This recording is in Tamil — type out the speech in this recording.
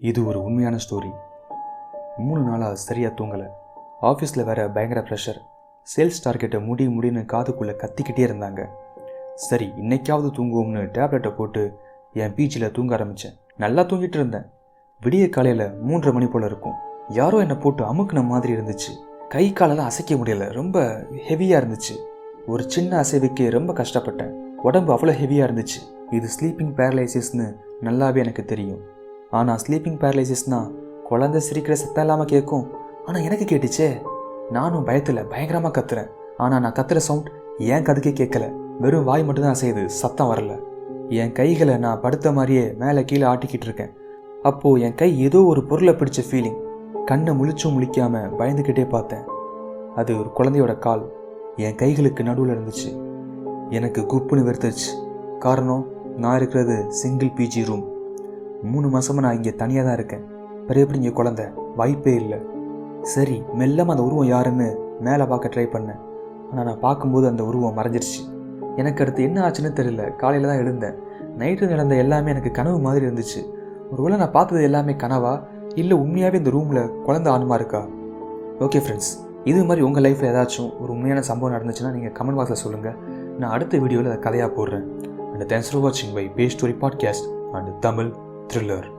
இது ஒரு உண்மையான ஸ்டோரி மூணு நாளாக சரியாக தூங்கலை. ஆஃபீஸில் வேற பயங்கர ப்ரெஷர் சேல்ஸ் டார்கெட்டை முடி முடின்னு காதுக்குள்ளே கத்திக்கிட்டே இருந்தாங்க. சரி இன்னைக்காவது தூங்குவோம்னு டேப்லெட்டை போட்டு என் பீச்சில் தூங்க ஆரம்பித்தேன் நல்லா தூங்கிட்டு இருந்தேன். விடிய காலையில் மூன்றரை மணி போல் இருக்கும். யாரோ என்னை போட்டு அமுக்குன மாதிரி இருந்துச்சு. கை காலெல்லாம் அசைக்க முடியல. ரொம்ப ஹெவியாக இருந்துச்சு. ஒரு சின்ன அசைவுக்கு ரொம்ப கஷ்டப்பட்டேன். உடம்பு அவ்வளோ ஹெவியாக இருந்துச்சு. இது ஸ்லீப்பிங் பேரலைசிஸ்னு நல்லாவே எனக்கு தெரியும். ஆனால் ஸ்லீப்பிங் பேரலைசிஸ்னா குழந்தை சிரிக்கிற சத்தம் இல்லாமல் கேட்கும் ஆனால் எனக்கு கேட்டுச்சே. நானும் பயத்தில் பயங்கரமாக கத்துறேன். ஆனால் நான் கத்துற சவுண்ட் ஏன் கதுக்கே கேட்கல வெறும் வாய் மட்டும்தான் அசையுது. சத்தம் வரல. என் கைகளை நான் படுத்த மாதிரியே மேலே கீழே ஆட்டிக்கிட்டு இருக்கேன். அப்போது என் கை ஏதோ ஒரு பொருளை பிடிச்ச ஃபீலிங் கண்ணை முழிச்சும் முழிக்காமல் பயந்துக்கிட்டே பார்த்தேன். அது ஒரு குழந்தையோட கால். என் கைகளுக்கு நடுவில் இருந்துச்சு. எனக்கு குப்புன்னு வெறுத்துச்சு காரணம் நான் இருக்கிறது சிங்கிள் பிஜி ரூம் மூணு மாதமாக நான் இங்கே தனியாக தான் இருக்கேன். பெரிய எப்படி இங்கே குழந்த? வாய்ப்பே இல்லை. சரி மெல்லமாக அந்த உருவம் யாருன்னு மேலே பார்க்க ட்ரை பண்ணேன். ஆனால் நான் பார்க்கும்போது அந்த உருவம் மறைஞ்சிருச்சு. எனக்கு அடுத்து என்ன ஆச்சுன்னு தெரியல. காலையில் தான் எழுந்தேன். நைட்டு நடந்த எல்லாமே எனக்கு கனவு மாதிரி இருந்துச்சு. ஒருவேளை நான் பார்த்தது எல்லாமே கனவா? இல்லை உண்மையாகவே இந்த ரூமில் குழந்த ஆணுமா இருக்கா? ஓகே ஃப்ரெண்ட்ஸ் இது மாதிரி உங்கள் லைஃப்பில் ஏதாச்சும் ஒரு உண்மையான சம்பவம் நடந்துச்சுன்னா நீங்கள் கமெண்ட் பாக்ஸில் சொல்லுங்கள் நான் அடுத்த வீடியோவில் அதை கதையாக போடுறேன். அண்ட் தேங்க்ஸ் ஃபார் வாட்சிங் bye bye story podcast and Tamil thriller